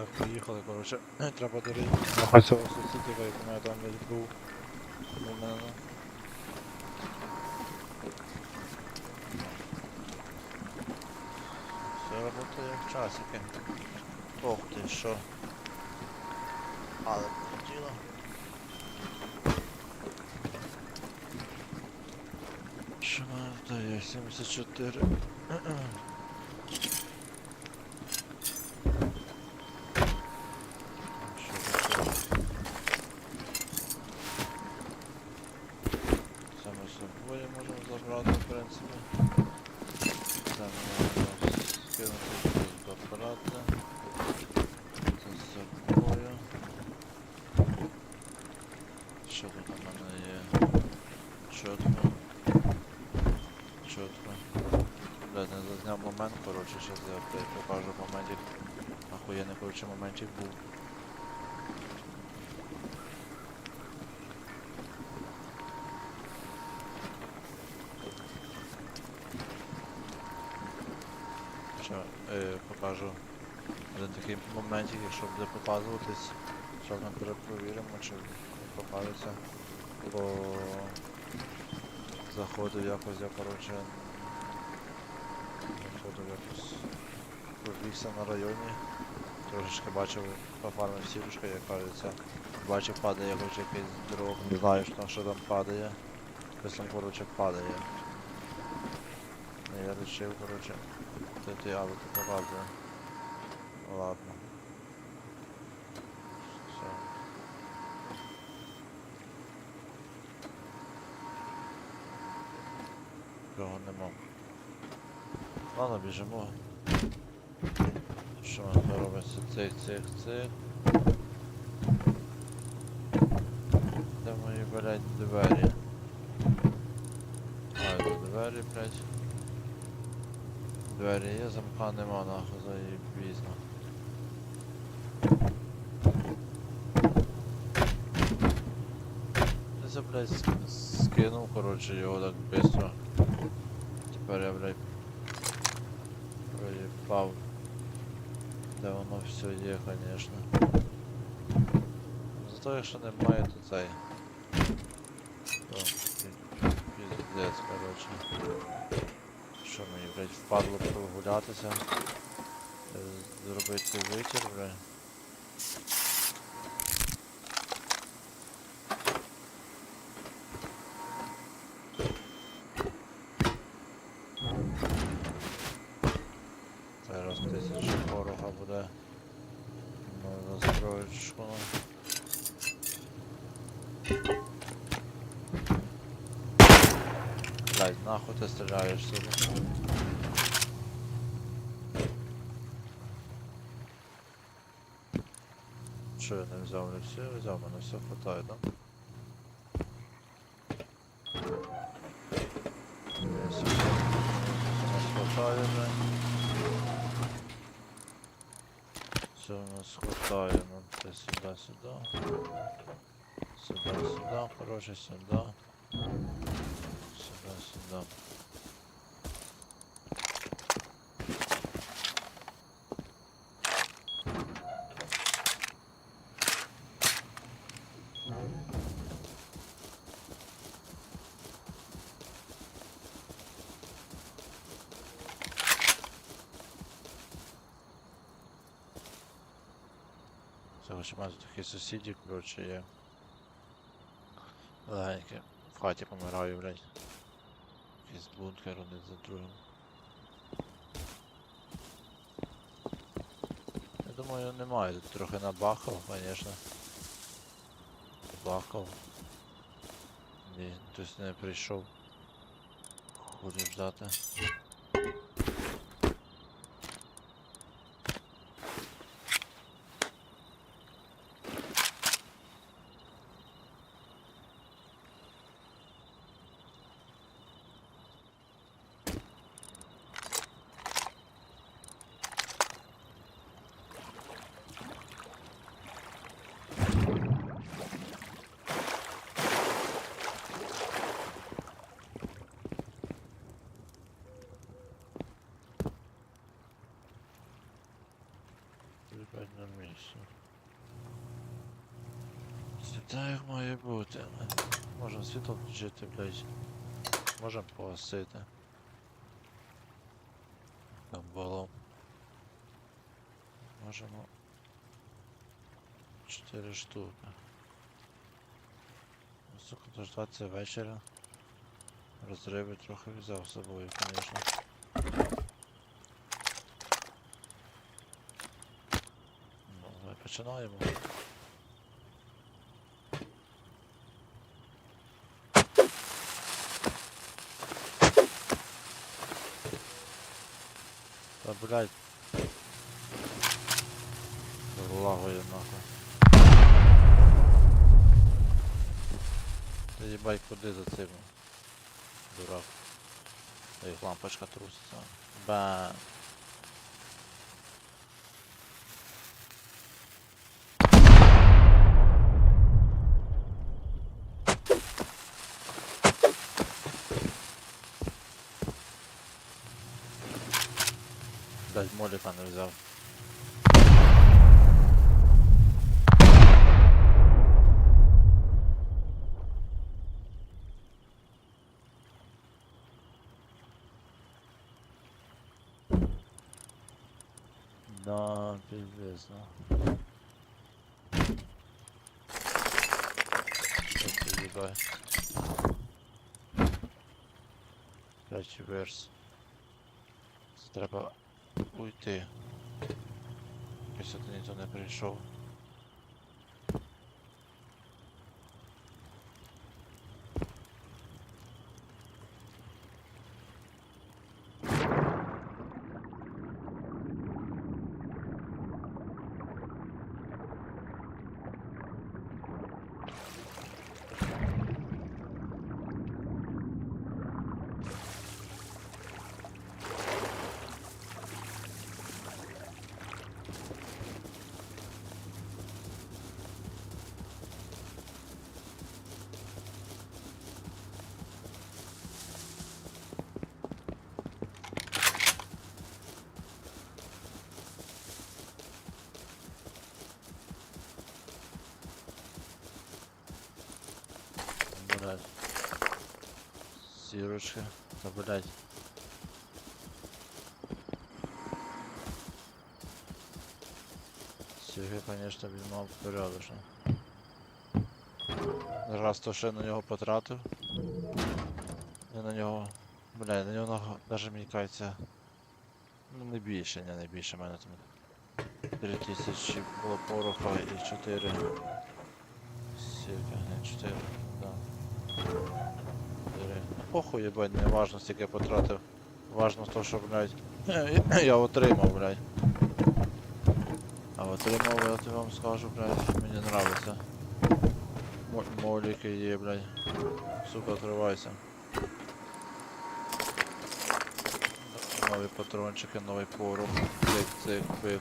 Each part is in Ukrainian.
Так, поїхали, коротше. Треба до Рахай цього сусідіка, як мене там десь був. У мене. Все работає як часики. Ох ти що. Але полетіло. Що в мене вдає? 74. Що таке? Саме собою можемо забрати, в принципі. Це можна скинути до апарата. Це з собою. Що тут у мене є? Чітко. Чітко. Блядь, не зазняв момент, коротше, щас я блядь, покажу моментик. Охуєнний, коротше, моментик був. Що, е, покажу один такий моментик, якщо буде показуватись, що ми перепровіримо, чи покажеться. Бо заходив якось я, коротше, заходив якось пробігся на районі. Трошечки бачив пофармив сірушка, як кажеться. Бачив падає, коротше, якийсь дрог, не знаю, що там, що там падає. Щось там, коротше, падає. Я вирішив, коротше, ти ти але ти показує. Ладно. Все. Нема. Ладно, біжимо. Що нас робиться? Цих, цих, цих. Де мої, блядь, двері? А, це двері, блядь. Двері є, замка нема, нахуй, заєбізно. Я, блядь, ск- скинув, короче, його так быстро. Тепер я, блядь, проїбав. Конечно. Зато якщо немає, то цей. Короче. Що мені, блядь, впадло прогулятися? Зробити витір, блядь. Зараз тисяча ворога буде. Ну, настроєчку. Блядь, нахуй ти стріляєш сюди. Що я не взяв, не все взяв, мене все хватає, да? Є, все, у нас хватає, блядь. Все у нас хватає, ну це сюда, сюда. Сюда, сюда, короче, сюда. Сюда, сюда. Це хоч маю такі сусіді, коротше, є. Легенькі. В хаті помираю, блядь. Якийсь бункер один за другим. Я думаю, немає. Тут трохи набахав, звісно. Бахав. Ні, хтось не прийшов. Худі ждати. Так має бути. Можемо світло включити, блядь. Можемо погасити. Там було. Можемо. Чотири штуки. Сука, дождатися вечора. Розриви трохи взяв з собою, звісно. Ну, давай починаємо. Блядь. Лагує нахуй. Ти їбать куди за цим? Дурак. Ей, лампочка труситься. Бам. Блять, моліка не. Да, пиздец, да. Что ты ебай? П'ять верс. Треба уйти. Якщо ти ніхто не прийшов. Блядь. Сірочка. Та блядь. Сіги, конечно, він мав порядочно. Раз то ще на нього потратив. Я на нього. Бля, на нього даже мені кажеться. Ну не більше, не, не більше, мене там 3000 було пороха і 4. Сіка, не 4, 4. Похуй, ебать, не важно, скільки я потратив. Важно то, що, блядь, я отримав, блядь. А отримав, я тобі вам скажу, блядь, мені нравиться. Мо- Моліки є, блядь. Сука, откривайся. Нові патрончики, новий порох. Цик, цик, пик.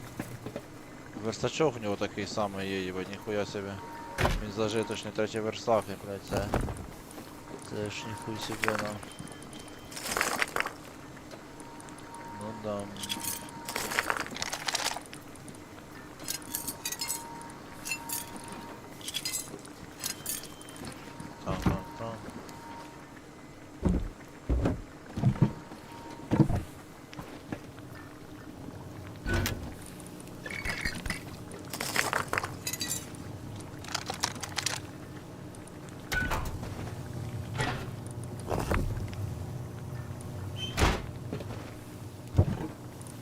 Верстачок в нього такий самий є, їбать, ніхуя собі. Він зажиточний третій верстак, блядь, це. Це ж ніхуй себе нам. Ну да. Там, там, там.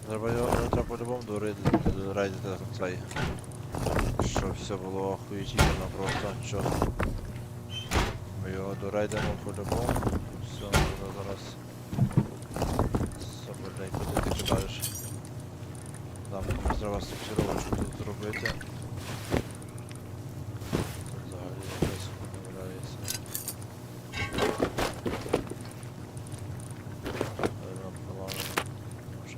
Треба його його треба по-любому дорейдити цей. Щоб все було охуєтельно просто, що. Ми його дорейдимо по-любому. Все, зараз. Соболей, куди ти кидаєш? Там комусь треба сортировочку тут зробити. Тут взагалі якось не валяється. Наверно, поламано. Може.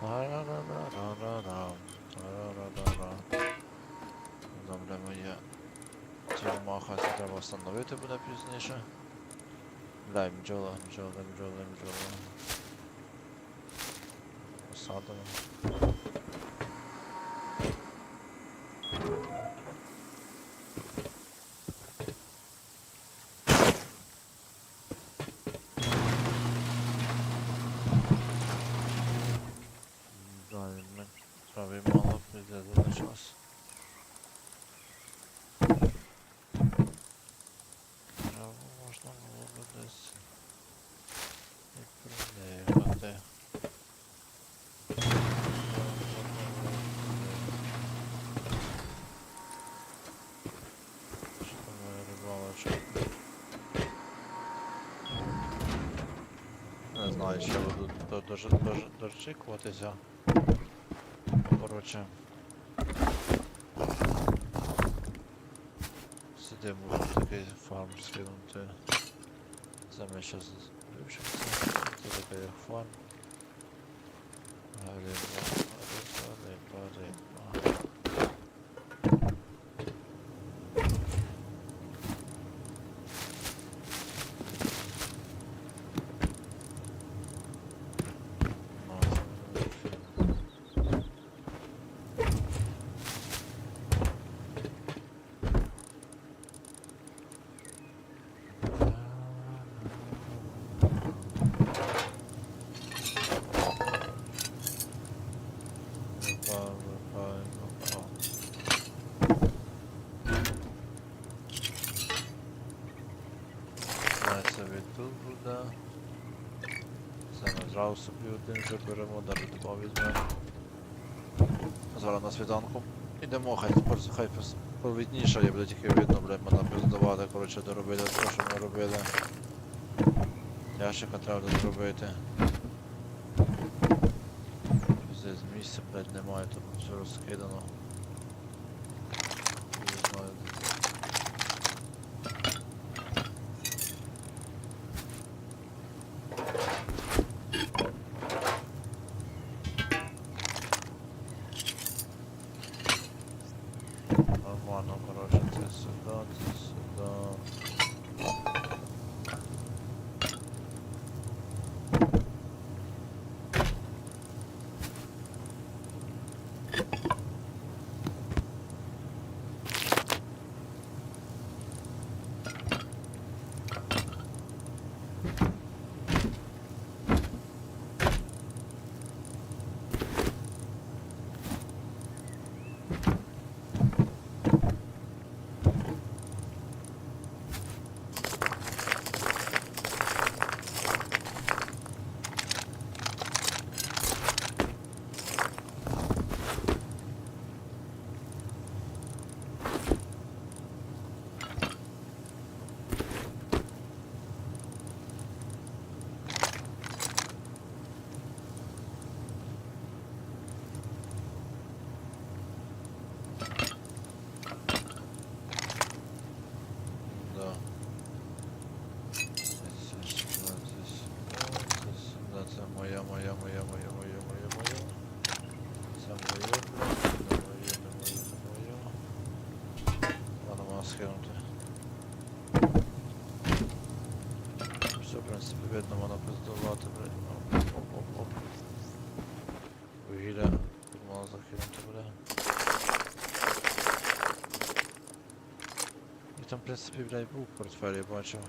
Та-ра-ра-ра-ра-ра-рам, та-ра-ра-ра-ра. Добре, моє це треба встановити буде пізніше. Дай бджола, бджола, бджола, бджола. Посадимо. Далі ми трави мало прийде за час. Траву можна було би десь і приїхати. Що там моя рибалочка? Знаю, ще до- дож- дож- дочікуватися. Коротше. Сидимо в такий фарм скинути. Це ми щас вивчимося. Це таке як фарм. Риба, риба, риба, риба. Ну, Випа, випа, випа. Знає собі тут буде. Це ми зразу собі один заберемо, навіть два візьмемо. Зараз на світанку. Ідемо, хай хай повідніше, я буде тільки видно, блядь, мене пиздавати, коротше, доробити те, що ми робили. Ящика треба зробити. Здесь місця, блядь, немає, тут все розкидано. Не знаю. Нормально, коротше, це сюди, це сюди. Да. Це сюди, це сюди, це сюди, це моя, моя, моя, моя, моя. Це моє, не моє, не моє, не моє. Ладно, можна скинути. Все, в принципі, видно, можна пиздувати, блядь. Оп, оп, оп, оп. Вугілля, тут можна закинути. І там, в принципі, блядь, був в портфелі, бачив.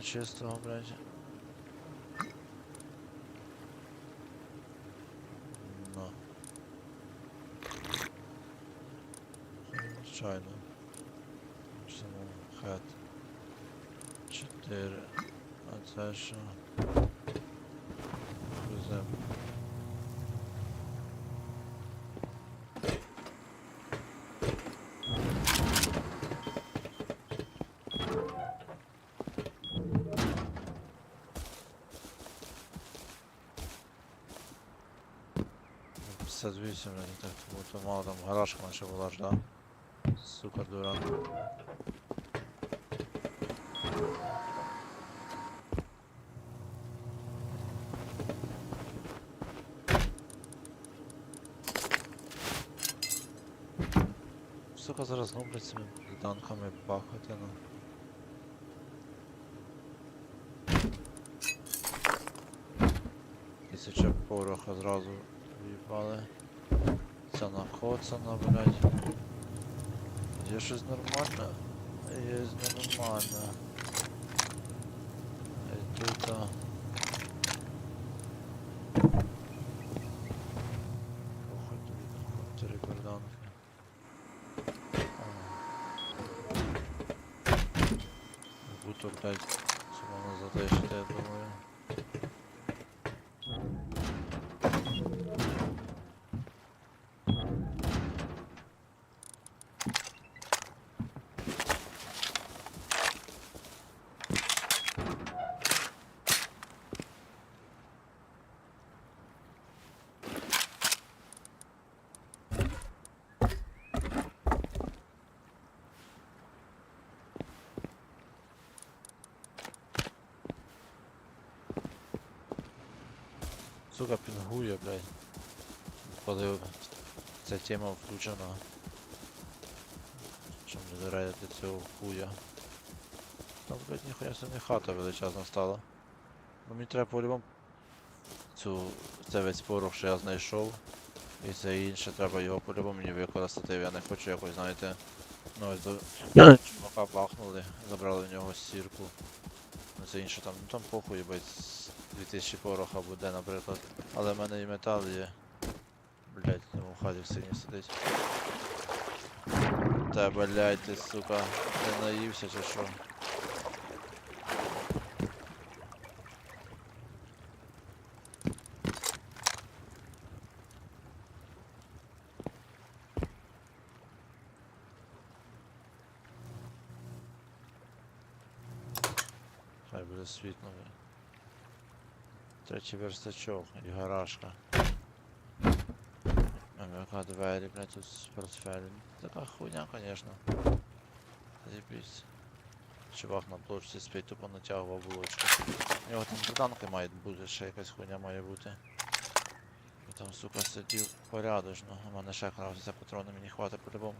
Мене чистого, блядь. Но. Звичайно. Чому хат? Чотири. А це що? Веземо. 58, блядь, так тому то мало там гаражка наша була ж, да? Сука, дура. Сука, зараз знову, блядь, цими танками бахати, ну. Тисяча пороха зразу в'їбали. Це накоцано, блядь. Є щось нормальне? Є нормальне. І тут. а. Буто, блядь, сумно затащити, я думаю. Сука, пінгує, блядь. Коли ця тема включена. Не зарядити цього хуя. Там, блядь, ніхуя собі хата величезна стала. Ну мені треба по-любому цю це весь порох, що я знайшов. І це інше, треба його по-любому мені використати. Я не хочу якось, знаєте. Ну ось до чувака бахнули, забрали в нього сірку. Ну це інше там, ну там похуй, з 2000 пороха буде, наприклад. Але в мене і метал є. Блять, там у хаті в сині сидить. Та блять ти, сука, ти наївся чи що? Хай буде світло. бля. Третій верстачок і гаражка. Яка двері, блядь, тут з портфелем. Така хуйня, конечно. Заебись. Чувак на блочці спить, тупо натягував блочку. У нього там доданки мають бути, ще якась хуйня має бути. Там, сука, сидів порядочно. У мене ще крався патрони, мені хватить по-любому.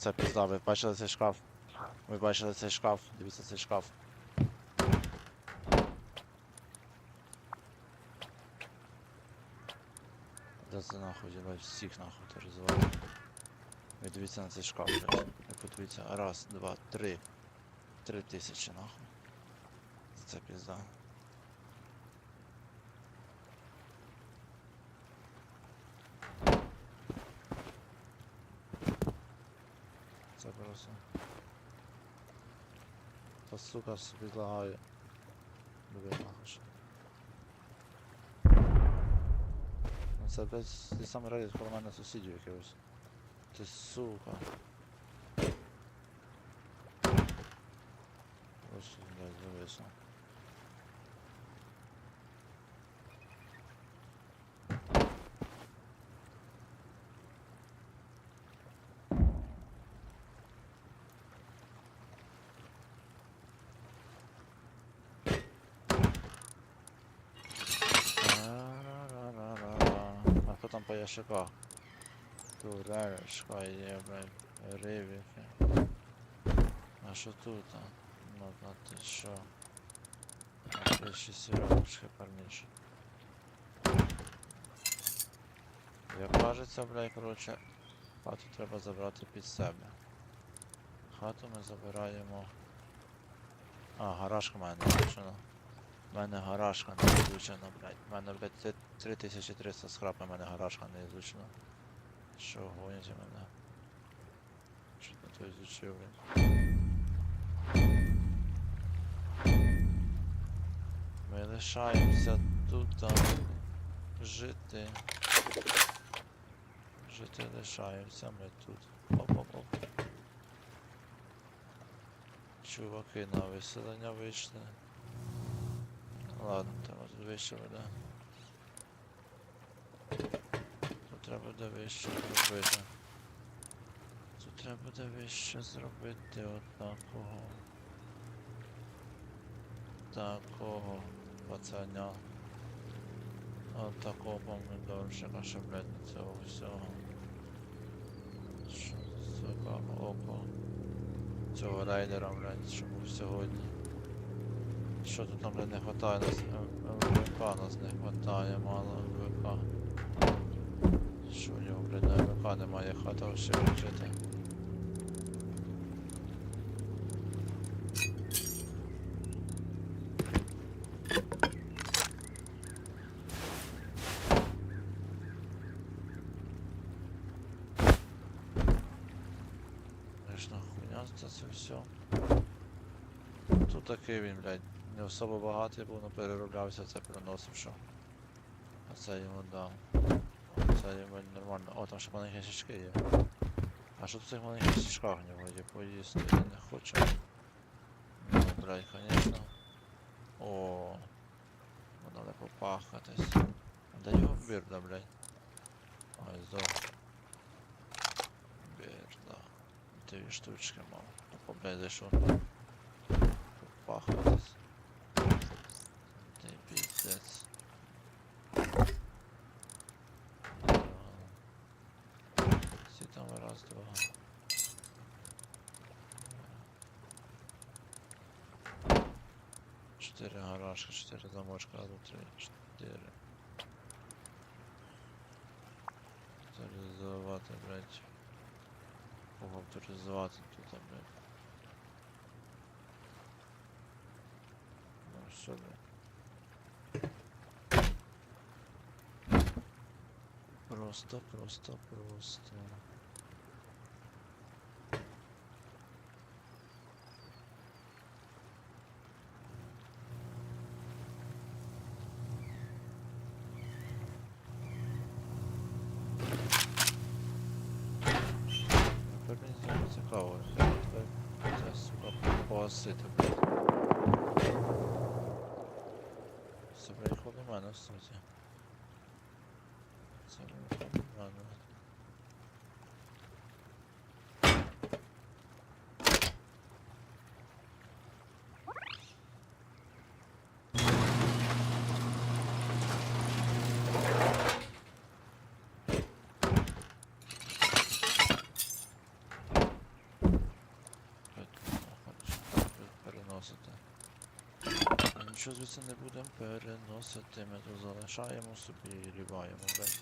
Це пізда. Ви бачили цей шкаф? Ви бачили цей шкаф? Дивіться цей шкаф. Да це нахуй, їбать, всіх нахуй то розвалив. Ви дивіться на цей шкаф, блядь. Ви подивіться. Раз, два, три. Три тисячі нахуй. Це пізда. Це просто. Та сука собі лагає. Блін, нахуй. Ну це блядь, ти сам рейд про мене сусідів якихось. Ти сука. Ось, блядь, зависно. Хто там по ящиках? Турелечка є, блядь, ривіки. А що тут? а? Ну, а ти що? А. Як кажеться, блядь, коротше, хату треба забрати під себе. Хату ми забираємо. А, гаражка в не включена. У мене гаражка не изучена, блядь. У мене, блядь, 3300 скрапа, у мене гаражка не изучена. Що гоните мене? Що ти то изучив, блядь? Ми лишаємося тут жити. Жити лишаємося ми тут. Оп-оп-оп. Чуваки на виселення вийшли. Ладно, треба тут вище буде. Тут треба буде вище зробити. Тут треба буде вище зробити отакого. Такого пацаня. От такого помидорчика, що, блядь, цього всього. Що, сука, око. Цього рейдера, блядь, що був сьогодні. Що тут нам, не хватає нас? МВК нас не хватає, мало МВК. Що у нього, блядь, на МВК немає хата ще жити. Конечно, хуйня це все. Тут такий він, блядь, не особо багатий був, но перероблявся, це переносив, що. А це йому дав. Це йому нормально. О, там ще маленькі щічки є. А що в цих маленьких щічках в нього є поїсти? Я не хочу. Ну, блядь, конечно. О, воно не попахатись. А де його бірда, блядь? Ой, здох. Бірда. Дві штучки мав. Ну, поблядь, зайшов. Попахатись. 4 гаражка, 4 замочка, 1, 3, 4. Авторизувати, блядь. Ого, авторизувати тут, блядь. Ну все, блядь. Просто, просто, просто. Нічого звідси не будемо переносити, ми тут залишаємо собі і ріваємо, блядь.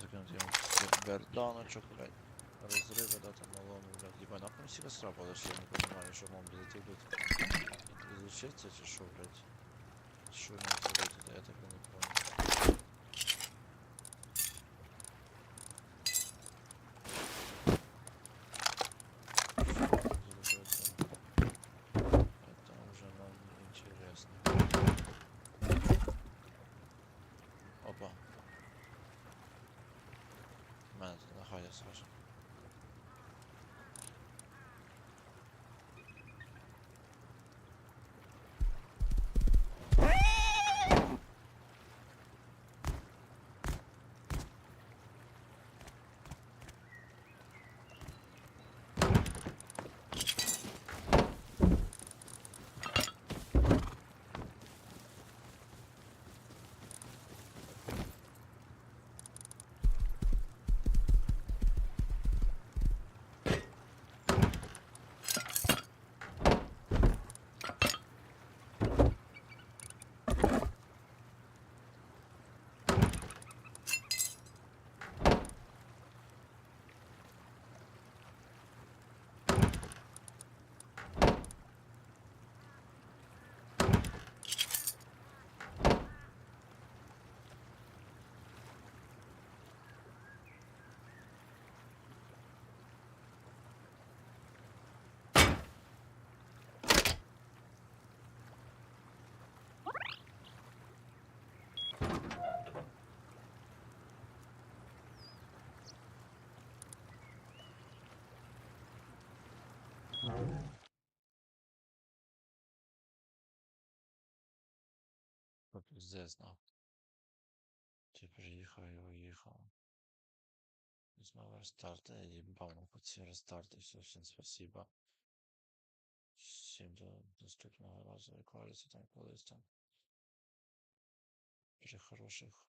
Закинути йому берданочок, блядь. Розриви дати малому, блядь. Єбай, нахуй всі розтрапали, що я не розумію, що мам зайти тут. Изучиться чи що, блядь? Що мені робити, я так і не понял. В мене тут нахає схоже. Що пиздец, Чи приїхав і уїхав. Знову рестарт, я їбав нахуй ці рестарти, все, всім спасибо. Всім до наступного разу, як там колись там. При хороших